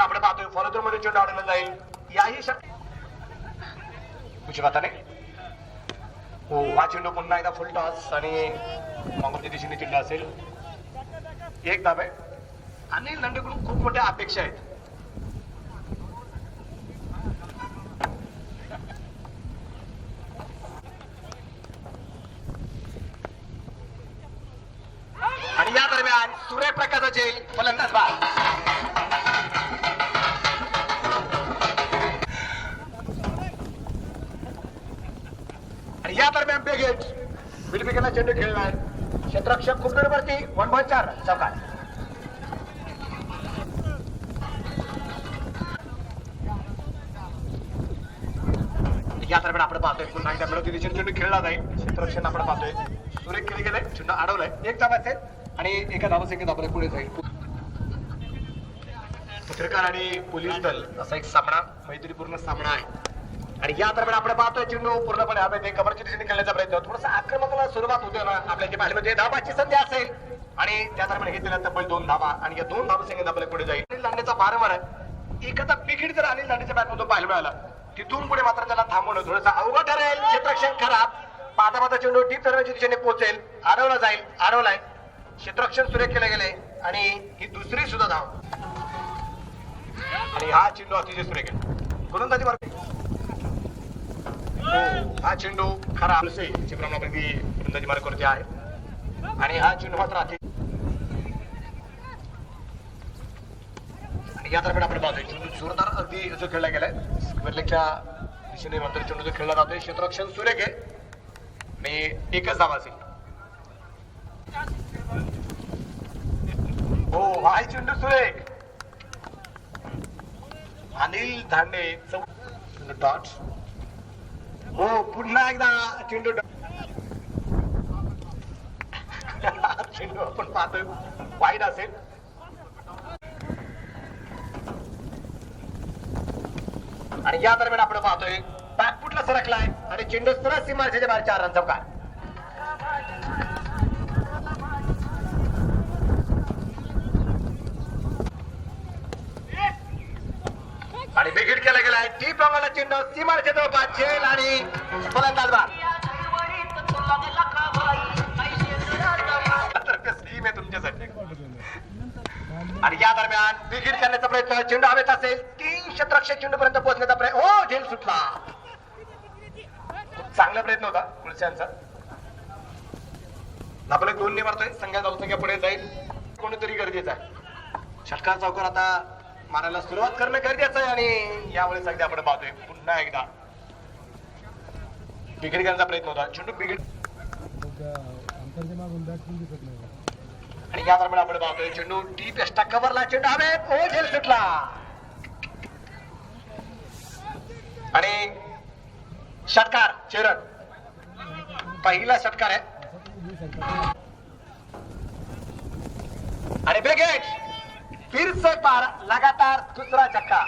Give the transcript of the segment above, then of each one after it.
आणि आपण पाहतोय. फॉलोथ्रू मध्ये चेंडू अडवला जाईल. याही शक्य उजव्या हाताने हो हा चेंडू पुन्हा एकदा फुल टॉस आणि मागोच्या दिशेने चेंडू असेल. एक धाब आहे. अनिल नंडेकडून खूप मोठ्या अपेक्षा आहेत. आणि या दरम्यान सूर्यप्रकाशाचे फलंदाज बाद. एकमेकांना चेंडू खेळलाय क्षेत्ररक्षक खूप वरती वन पॉईंट चार चौकार या दरम्यान आपण पाहतोय पुन्हा एकदा मिळवती तिथे चेंडू खेळला जाईल. क्षेत्ररक्षण आपण पाहतोय. सुरेख केले गेले चेंडू अडवलाय. एक धाव असेल आणि एका धावसंख्येत आपण पुढे जाईल. पत्रकार आणि पोलीस दल असा एक सामना मैत्रीपूर्ण सामना आहे. आणि या दरम्यान आपण पाहतोय चेंडू पूर्णपणे हवे ते कमरच्या दिशेने खेळण्याचा प्रयत्न थोडासा आक्रमकाला सुरुवात होते ना आपल्या जे म्हणजे धाबाची संधी असेल. आणि त्या दरम्यान घेतलेल्या तब्बल दोन धाबा. आणि या दोन धाबा संघ आपल्या पुढे जाईल. अनिल दांडेचा वारंवार आहे. एखादा विकेट जर अनिल दांडेच्या बॅटमधून पाहायला मिळाला तिथून पुढे मात्र त्याला थांबवणं थोडंसं अवघड ठरेल. क्षेत्रक्षण खराब. पादा पादा चेंडू डीप दरम्यानच्या दिशेने पोहोचेल. आरवला जाईल. आरवलाय क्षेत्रक्षण सुरेख केले गेले आणि ही दुसरी सुद्धा धाव. आणि हा चेंडू अतिशय सुरेख आहे. गोलंदाजी मार्ग हा चेंडू खरा आमचे चित्रांपैकी गोलंदाजी मार्ग आहे. आणि हा चेंडू मात्र अति आणि या दरम्यान आपण पाहतोय चेंडू जोरदार अगदी जो खेळला गेलाय. स्क्वेअरलेगच्या दिशेने मात्र चेंडू जो खेळला जातोय क्षेत्ररक्षण सुरेख. आहे आणि एकच धाव असेल. हो हा चेंडू सुरेख. अनिल धांडे चौ डॉट. हो पुन्हा एकदा चेंडू डॉ- चेंडू आपण पाहतोय. वाईट असेल. आणि या दरम्यान आपण पाहतोय बॅकफुटला सरकलाय आणि चेंडू सरळ सीमारेषेच्या बाहेर चार रन चौकार आणि विकेट केला गेलाय. टी प्रमाणे चेंडू सीमारेषे जवळपास झेल आणि फलंदाज स्कीम आहे तुमच्यासाठी. आणि या दरम्यान विकेट करण्याचा प्रयत्न चेंडू हवेत असेल तीन क्षेत्ररक्षक चेंडू पर्यंत पोहोचण्याचा प्रयत्न हो झेल सुटला. चांगला प्रयत्न होता कुलच्यांचा आपलं दोन ने मारतोय संघात धावसंख्या पुढे जाईल. कोणीतरी गरजेचं आहे. षटकार चौकार आता मारायला सुरुवात करणं गरजेचं आहे आणि यावेळेस अगदी आपण पाहतोय. पुन्हा एकदा. बिघड करण्याचा प्रयत्न होता. चेंडू बिघड आणि या दरम्यान आपण पाहतोय चेंडू डीप एस्टा कव्हरला चेंडू हवेत ओ झेल सुटला? आणि षटकार चेरन. पहिला षटकार आहे. आणि ब्रिगेड फिर से पार लगातार दूसरा छक्का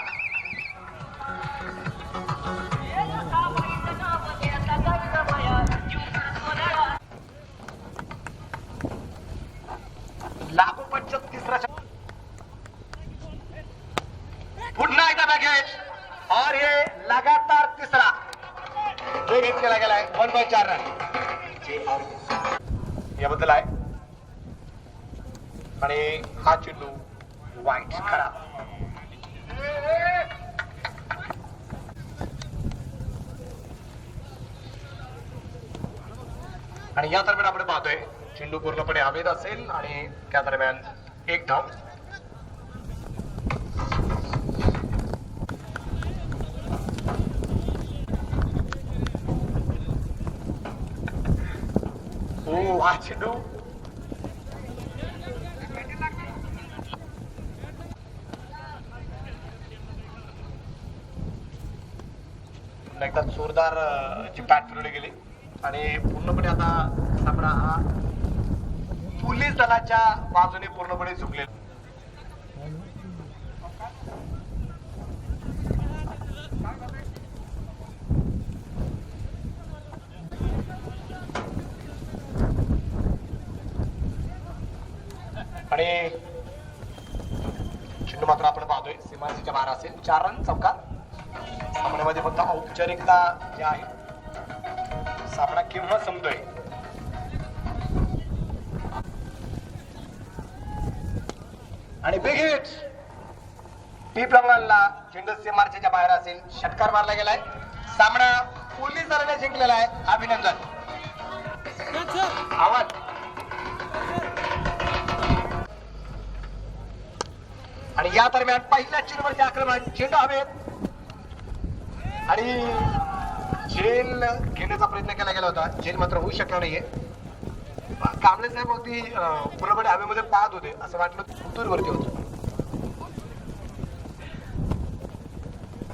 लागोपाठचा तिसरा चक्का. पुन्हा एकदा बॅगेज और ये लगातार तिसरा. ब्रिगेड केला गेलाय. वन बाय चार रन याबद्दल आहे आणि हा चेंडू वाईट खराब आणि या दरम्यान आपण पाहतोय चेंडू पूर्णपणे हवेत असेल आणि त्या दरम्यान एक धाव. हो हा चेंडू. एकदा जोरदार ची बॅट फिरवली गेली. आणि पूर्णपणे आता सामना हा पोलीस दलाच्या बाजूने पूर्णपणे झुकलेला. आणि चिन्ह मात्र आपण पाहतोय. सीमासीच्या बारा असेल. चार रन चौकात. सामन्यामध्ये फक्त औपचारिकता जी आहे सामना केव्हा संपतोय? आणि बिग हिट टीप रंगाला चेंडू सीमारेषेच्या बाहेर असेल. षटकार मारला गेलाय. सामना पोलीस दलाने जिंकलेला आहे. अभिनंदन. आवाज. आणि या दरम्यान पहिल्या चेंडूवरचे आक्रमण चेंडू हवेत. आणि झेल घेण्याचा प्रयत्न केला गेला होता. झेल मात्र होऊ शकला नाहीये. कांबळे साहेब अगदी पूर्णपणे हवेमध्ये पाहत होते. असं वाटलं दूरवरती होत.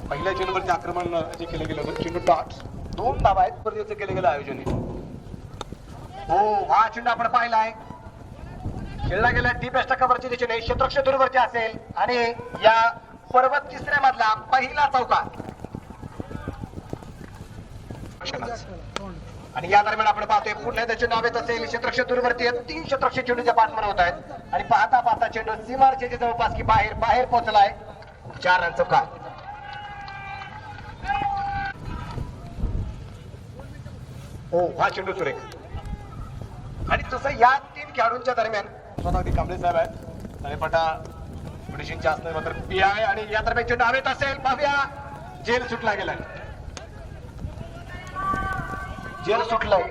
पहिल्या चेंडूवरती आक्रमण जे केलं गेलं होतं चेंडू डॉट दोन धावा आहेत स्पर्धेचं केलं गेलं आयोजन. हो हा चेंडू आपण पाहिला आहे खेळला गेला डी बेस्ट कव्हरची दिशेने क्षेत्रक्षेत्रवरती असेल. आणि या पर्वत तिसऱ्या मधला पहिला चौका. आणि या दरम्यान आपण पाहतोय पुन्हा त्याचे नाव येत असेल क्षेत्रक्ष दूरवरती आहेत तीन क्षेत्रक्ष चेंडूच्या पाठमन होत आहेत. आणि पाहता पाहता चेंडू सीमारचे जवळपास की बाहेर बाहेर पोहोचलाय. चार रन चौका. हो हा चेंडू सुरेख. आणि तसं या तीन खेळाडूंच्या दरम्यान स्वतः कांबळे साहेब आहेत. तळेपटा पटा असणार मात्र पी आहे आणि या दरम्यान चेंडू हवेत असेल पाहूया जेल सुटला गेलाय. जेल सुटलाय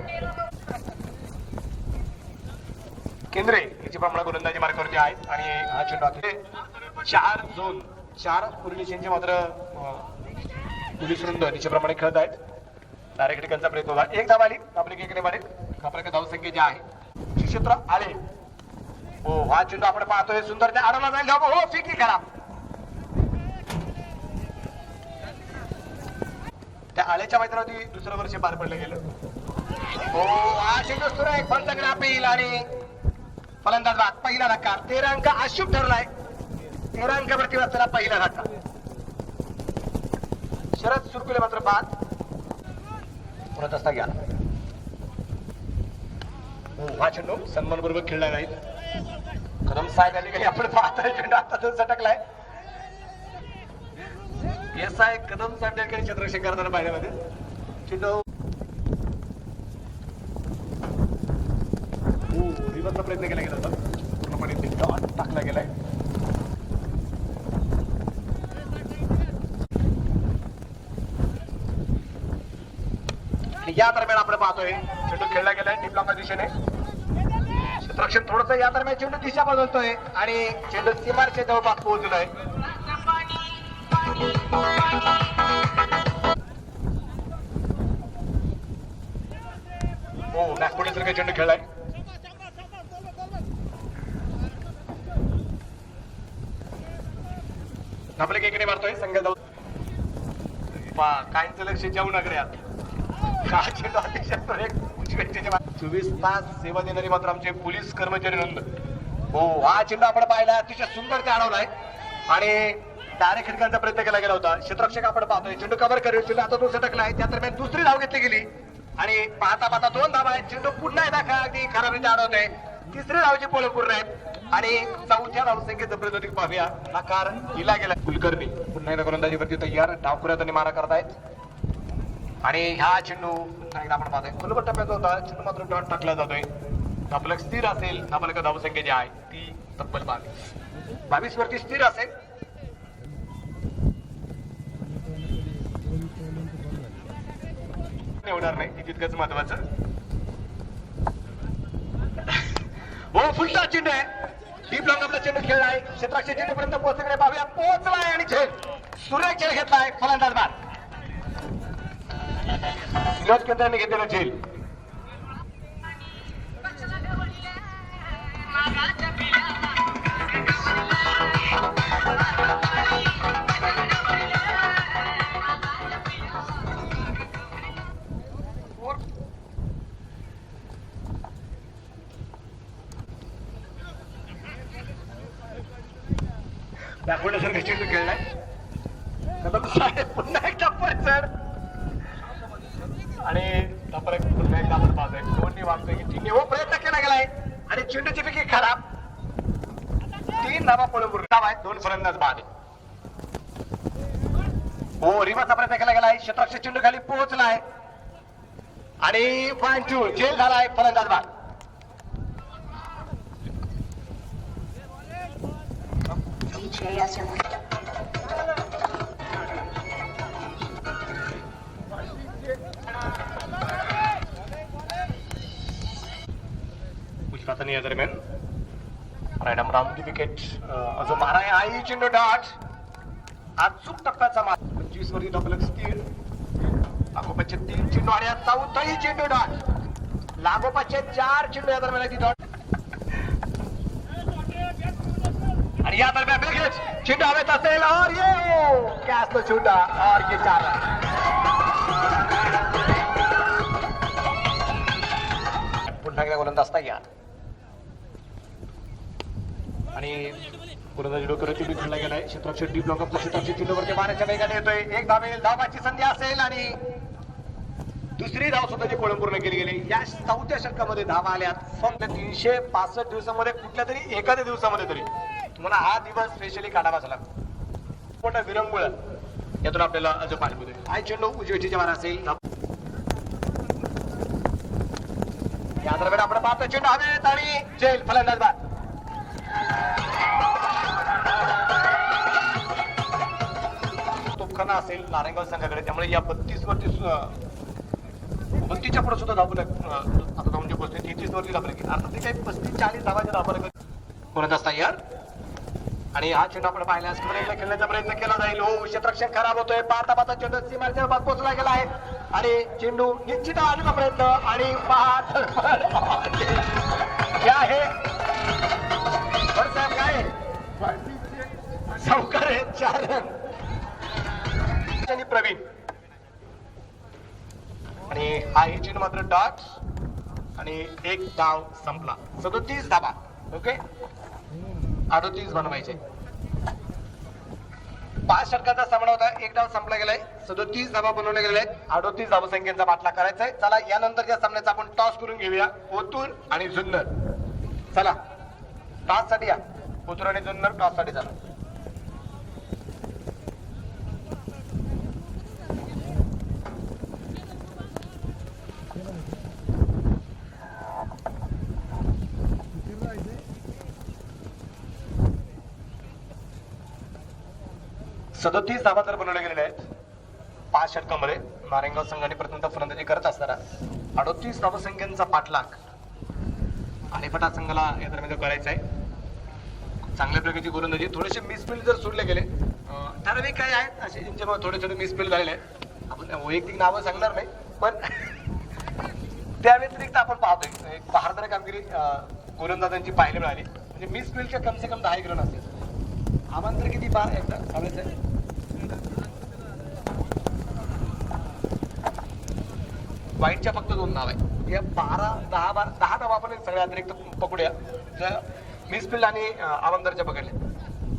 केंद्रे याची प्रमाण गोलंदाजी मार्गावरती आहेत आणि हा चेंडू आता चार झोन चार पुलिशींचे मात्र अं, पोलीस वृंद निश्चितप्रमाणे खेळत आहेत. डायरेक्ट त्यांचा प्रयत्न होता. एक धाव आली आपले मारेल. मारे आपल्याकडे धावसंख्या जी आहे क्षेत्र आले. हो हा चेंडू आपण पाहतोय. सुंदर ते अडवला जाईल धाव. हो फिकी खराब त्या आल्याच्या मैदानावरती दुसरं वर्ष पार पडलं गेलं. हो हा चेंडू सुरू आहे फलटकडे आणि फलंदाज बाद पहिला धक्का. तेरा अंक अशुभ ठरलाय. तेरा अंकावरती वाचला पहिला धक्का. शरद सुरकुले मात्र बाद. पुन्हा असता घ्या. हो, हा चेंडू सन्मान बरोबर खेळला नाही कदम साहेब यांनी काही आपण पाहताय चेंडू आता तो सटकलाय. एस आय कदम साहेब चंद्रशेखर पाहिल्यामध्ये. चेंडू हो प्रयत्न केला गेला होता. पूर्णपणे ते dot टाकला गेलाय. आणि या दरम्यान आपण पाहतोय चेंडू खेळला गेलाय टिपलाच्या दिशेने. क्षेत्ररक्षण थोडस या दरम्यान चेंडू दिशा बदलतोय आणि चेंडू सीमारच्या जवळपास पोहोचलाय हो नागपुडी सारखा चेंडू खेळलाय. आपल्या इकडे मारतोय संघ जाऊ काहींचं लक्ष जेवू नगऱ्यात चोवीस तास सेवा देणारी मात्र आमचे पोलीस कर्मचारी नोंद. हो हा चेंडू आपण पाहिला. अतिशय सुंदर ते अडवलाय आणि डायरेक्ट खिडकांचा प्रयत्न केला गेला होता. क्षेत्ररक्षक आपण पाहतोय. चेंडू कव्हर करेल. चेंडू आता तो सटकलाय त्या दरम्यान दुसरी धाव घेतली गेली. आणि पाहता पाहता दोन धाव आहेत. चेंडू पुन्हा एकदा खराब अगदी अडवत आहे तिसरी धावची पोल पूर्ण आहेत. आणि चौथ्या धावसंख्येचं प्रगती पाहूया. नकार हिला गेला कुलकर्णी. पुन्हा एकदा गोलंदाजीवरती तयार डावखुऱ्यात आणि मारा करतायत. आणि ह्या चेंडू एकदा आपण पाहतोय. खुलबट टप्प्यात होता. चेंडू मात्र डॉट टाकला जातोय. आपलं स्थिर असेल आपल्याला धावसंख्या जी आहे ती तब्बल बावीस. बावीस वरती स्थिर असेल. होणार नाही. तितकंच महत्वाचं. हो फुलटा चेंडू आहे. डीप लॉंग आपला चेंडू खेळलाय क्षेत्राच्या चेंडूपर्यंत पोहोचकडे पाहूया. पोहोचलाय आणि झेल सुरेख खेळ घेतलाय फलंदाज बाद विनोद केंद्राने घेतलेला झेल. आणि पॉईंट टू जेल झाला फलंदाज बाद. DJ या दरम्यान मॅडम रामदी विकेट अजून मारा आहे आई चेंडू डॉट. अचूक टप्प्याचा मार. पंचवीस वरती डबल स्थिर. लागोपाचे तीन चेंडू आणि आज चौथाही चेंडू डॉट लागोपाचे चार चेंडू या दरम्यान ती डॉट आणि या दरम्यान ब्रेकेज चेंडू हवेत असेल और ये कॅच तो छोटा और ये चार पुन्हा एकदा गोलंदाज तयार आणि गोलंदाजी डोक्यावरती बी खेळला गेलाय क्षेत्राचे डीप लॉकअप क्षेत्राची चेंडूवरती मारायच्या वेगाने येतोय. एक धावेल धावाची संधी असेल आणि दुसरी धाव सुद्धा जी कोळंपूर्ण केली गेली या चौथ्या षटकामध्ये धावा आल्यात. फक्त तीनशे पासष्ट दिवसामध्ये कुठल्या तरी एखाद्या दिवसामध्ये तरी. तुम्हाला हा दिवस स्पेशली काढावा झाला. मोठा विरंगुळ? यातून आपल्याला अजून पाहायला मिळते आय चेंडू उजवेची जवान असेल. या दरम्यान आपण पाहतो चेंडू हवेत आणि जेल फलंदाज बाद. तोफखाना असेल नारायणगाव संघाकडे. त्यामुळे या बत्तीस वरती बत्तीसच्या पुढे सुद्धा धावू आता म्हणजे पस्तीस तेहतीस वरती धावले की अर्थात ते काही पस्तीस चाळीस धावाच्या धावले कोणत असता यार? आणि हा चेंडू आपण पाहिल्यास प्रयत्न खेळण्याचा प्रयत्न केला जाईल. हो क्षेत्रक्षण खराब होतोय. पाहता पाहता चेंडू सीमाच्या भाग पोहोचला गेला आहे. आणि चेंडू निश्चित आणण्याचा प्रयत्न आणि पहा हे आहे. बरं साहेब काय आहे? सावकार आहे चार प्रवीण. हा ही मात्र डॉट आणि एक डाव संपला. सदोतीस धाबा ओके अडोतीस बनवायचे. पाच षटकाचा सामना होता एक डाव संपला गेलाय सदोतीस धाबा बनवले गेले अडोतीस अडोतीस धावसंख्येचा बाटला करायचा आहे. चला यानंतरच्या सामन्याचा आपण टॉस करून घेऊया ओतूर आणि जुन्नर. चला टॉससाठी या. ओतूर आणि जुन्नर टॉससाठी चला. सदोतीस धावा तर बनवले गेलेले आहेत. पाच षटकामध्ये नारायणगाव संघाने प्रथमतः फलंदाजी करत असताना अडोतीस धावसंख्यांचा पाठलाग आणि संघाला या दरम्यान करायचा आहे. चांगल्या प्रकारची गोलंदाजी थोडेसे मिसफिल्ड जर सोडले गेले अं, ठराविक काय आहेत. असे ज्यांच्यामुळे थोडे थोडे मिसफिल्ड झालेले आहेत. आपण वैयक्तिक नावं सांगणार नाही पण त्या व्यतिरिक्त आपण पाहतोय. एक बहारदार कामगिरी गोलंदाजांची पाहायला मिळाली. म्हणजे मिसफिल्डच्या कमसे कम दहा एक रन असतील. आव्हान तर किती बार एकदा? सांगायचं वाईटच्या फक्त दोन नाव आहे या म्हणजे बारा दहा बारा दहा धावा आपण सगळ्या अतिरिक्त पकडूया. तर मिसफिल्ड आणि अं, पकडल्या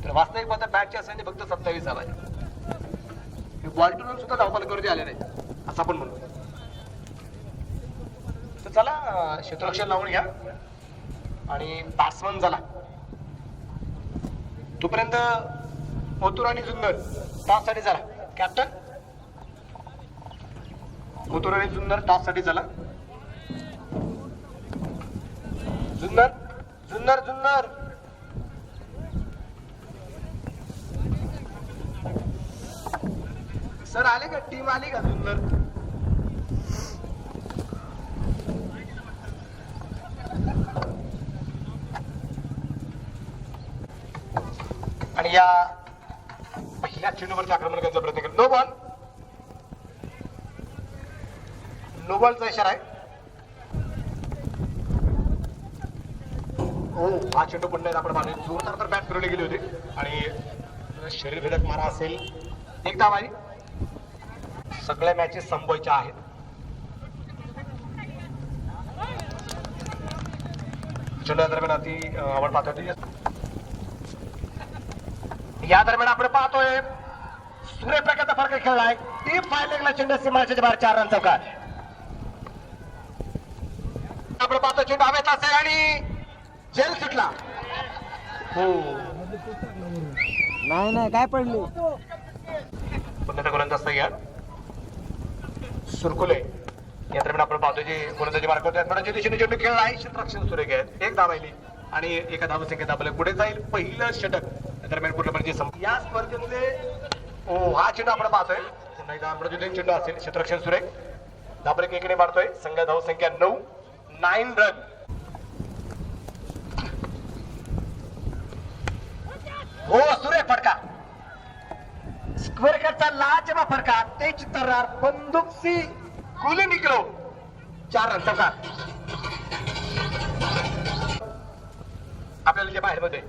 तर वास्तविक मात्र बॅटच्या असल्याने फक्त सत्तावीस धावा आहे बॉल टू सुद्धा धावपालकावरती आले नाही असं आपण म्हणतो तर चला अं, क्षेत्ररक्षण लावून घ्या. आणि बॅट्समन झाला. तोपर्यंत ओतूर आणि जुन्नर टॉससाठी कॅप्टन ओतूर आणि जुन्नर टॉससाठी चला. जुन्नर जुन्नर जुन्नर. सर आले का? टीम आली का जुन्नर? आणि या पहिल्या चेंडूवरती आक्रमण करण्याचा प्रयत्न करतो नो बॉल नो बॉलचा इशारा आहे. हो हा चेंडू पुन्हा आपण मारले जोरदार तर बॅट फिरवली गेली होती. आणि शरीरभेदक मारा असेल. एक धाव आहे सगळ्या मॅचेस संपवायच्या आहेत. चेंडू दरम्यान अति अं, आपण पाहतो या दरम्यान आपण पाहतोय सूर्यप्रकाशचा फरक खेळलाय. टीम फायलेगला चेंडू सीमाच्या बाहेर चार रन चौकार आपण पाहतो चेंडू हवेत असेल आणि जेल सुटला. हो. नाही नाही काय पडली? पुन्हा गोलंदाज तयार सुरकुले. या दरम्यान आपण पाहतो जे गोलंदाजी मार्क होतात पण दिशेने चेंडू खेळला आहे क्षेत्ररक्षण सुरेख आहेत एक धावायली आणि एका धाव संख्येत आपलं पुढे जाईल. पहिलं षटक. या दरम्यान पूर्णपणे जे सम- या स्पर्धेतले ओ हा चेंडू आपण पाहतोय. पुन्हा एकदा मृदुलीन चेंडू असेल. क्षेत्ररक्षण सुरेख धाबरेक एकडे मारतोय. संघ धाव संख्या नऊ. Nine run. हो सुरेख फटका स्क्वेअर लाजमा लाजवा फरका तेच तर्रार बंदूक सी. गुली निकलो चार रन चौकार. आपल्याला जे बाहेर मध्ये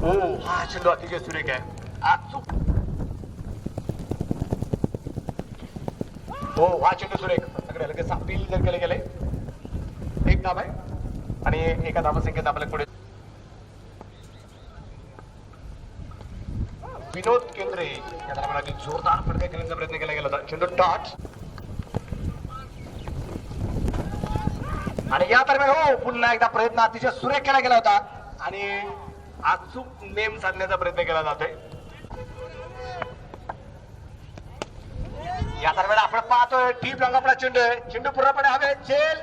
हो हा चेंडू अतिशय सुरेख आहे. आज चूक. हो हा चेंडू सुरेख. सगळे लगेच अपील जर केले गेले काम आहे. आणि एका धावसंख्येत आपल्या पुढे विनोद केंद्रे. या दरम्यान जोरदार फटका खेळण्याचा प्रयत्न केला गेला होता. चेंडू टॉच आणि या दरम्यान हो पुन्हा एकदा प्रयत्न अतिशय सुरेख केला गेला होता. आणि अचूक नेम साधण्याचा प्रयत्न केला जातोय. या दरम्यान आपण पाहतोय टीप रंगापडा चेंडू चेंडू पूर्णपणे हवे झेल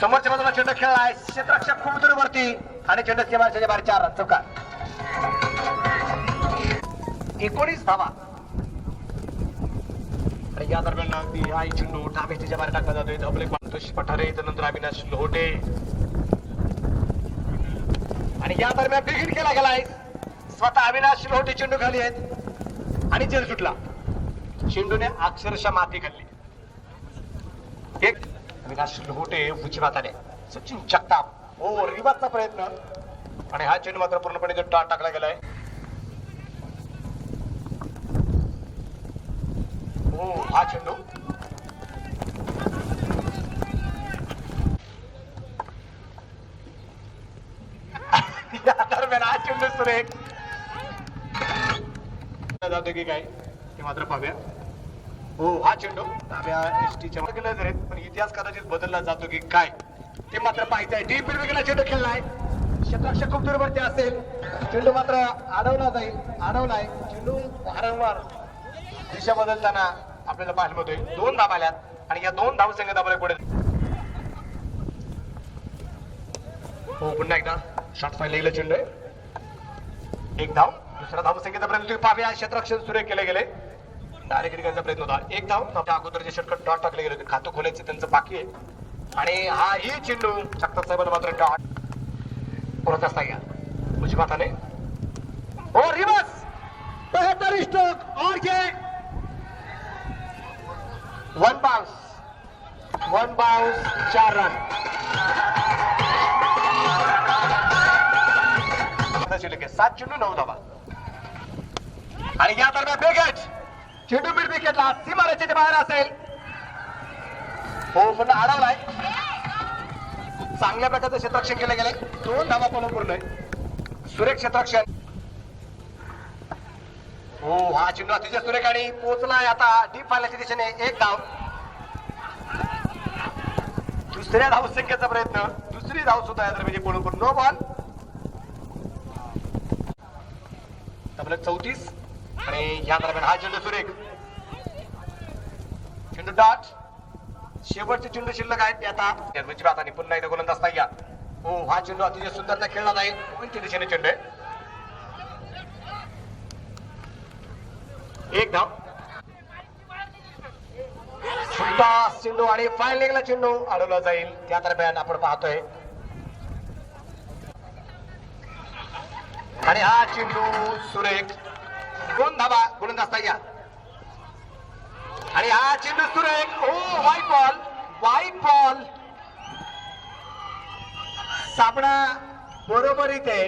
समोरच्या बाजूला चेंडू आहे. क्षेत्ररक्षक खूप दूरवरती आणि चेंडू सीमाच्या बाहेर चार रन. चौकार. एकोणीस धावा. आणि या दरम्यान अगदी हा चेंडू डाव्या त्याच्या बाहेर टाकला जातोय. धबले संतोष पठारे त्यानंतर अविनाश लोहटे. आणि या दरम्यान बिघिड केला गेलाय स्वतः अविनाश लोहटे चेंडू खाली आहेत. आणि चेंडू सुटला. चेंडूने अक्षरशः माती खाल्ली. एक अविनाश लोहटे उजव्या आले सचिन जगताप. हो, ओ रिबाचा प्रयत्न. आणि हा चेंडू मात्र पूर्णपणे जो टाकला गेलाय. हो हा चेंडू. दरम्यान हा चेंडू सुरेख. जातो की काय? ते मात्र पाहूया. हो हा चेंडू. डाव्या एसटीच्या मागे नजर आहेत पण इतिहास कदाचित बदलला जातो की काय. ते मात्र पाहायचं आहे. डी बिलवेगेला चेंडू खेळलाय. शतरक्ष खूप दूरवरती असेल. चेंडू मात्र अडवला जाईल. अडवलाय चेंडू वारंवार दिशा बदलताना आपल्याला पाहायला मिळतोय. दोन धाब आल्यात आणि या दोन धाव संघ आपल्याला पुढे हो पुन्हा एकदा. शॉर्ट फाईल लिहिलं चेंडू. आहे एक धाव. दुसरा धाव संख्येचा तुम्ही पाहूया क्षेत्ररक्षण सुरे केले गेले. डायरेक्ट करायचा प्रयत्न होता. एक धाव अगोदर जे षटकट डॉट टाकले गेले खातं खोलायचं त्यांचं बाकी आहे. आणि हा ही चेंडू शकतात साहेबांना मात्र डॉट पुरत असता घ्या उजव्या हाताने. हो रिवर्स! बेहतर स्ट्रोक और के वन बाउंस वन बाउंस चार रन सात चेंडू नऊ धावा. आणि या दरम्यान बेगेट चेंडू मिड विकेटला सीमारेषेच्या बाहेर असेल. हो पुन्हा अडवलाय चांगल्या प्रकारचं क्षेत्रक्षण केलं गेलंय. दोन धावा पण पूर्ण सुरेख क्षेत्रक्षण हो हा चेंडू अतिशय सुरेख आणि पोहोचलाय आता. डीप फायलाच्या दिशेने एक धाव. दुसऱ्या धाव संख्येचा प्रयत्न. दुसरी धाव सुद्धा या दरम्यान पळून नो बॉल चौतीस. आणि या दरम्यान हा चेंडू सुरेख. चेंडू डॉट. शेवटचे चेंडू शिल्लक आहेत ते आता. निर्मिती हाताने पुन्हा एकदा गोलंदाज नाही या. हो हा चेंडू अतिशय सुंदर खेळला जाईल कोणत्या दिशेने चेंडू आहे एक धाव. सुद्धा चेंडू आणि फायनल चेंडू अडवला जाईल. त्या दरम्यान आपण पाहतोय. आणि हा चेंडू सुरेख. दोन धावा? गोलंदाज ताई आणि हा चेंडू सुरेख ओ व्हाईट बॉल व्हाईट बॉल सापडा बरोबर इथे.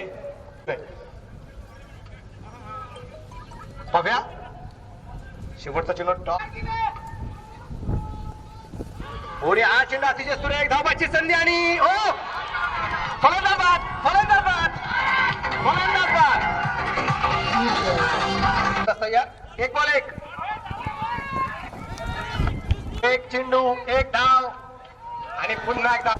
बघ्या. शेवटचा चेंडू टॉप पुढे हा चेंडू अतिशय सुरेख धावाची संधी आणि ओ! फलंदाबाद फलंदाबाद तसं या एक बॉल एक. एक चेंडू एक धाव आणि पुन्हा एकदा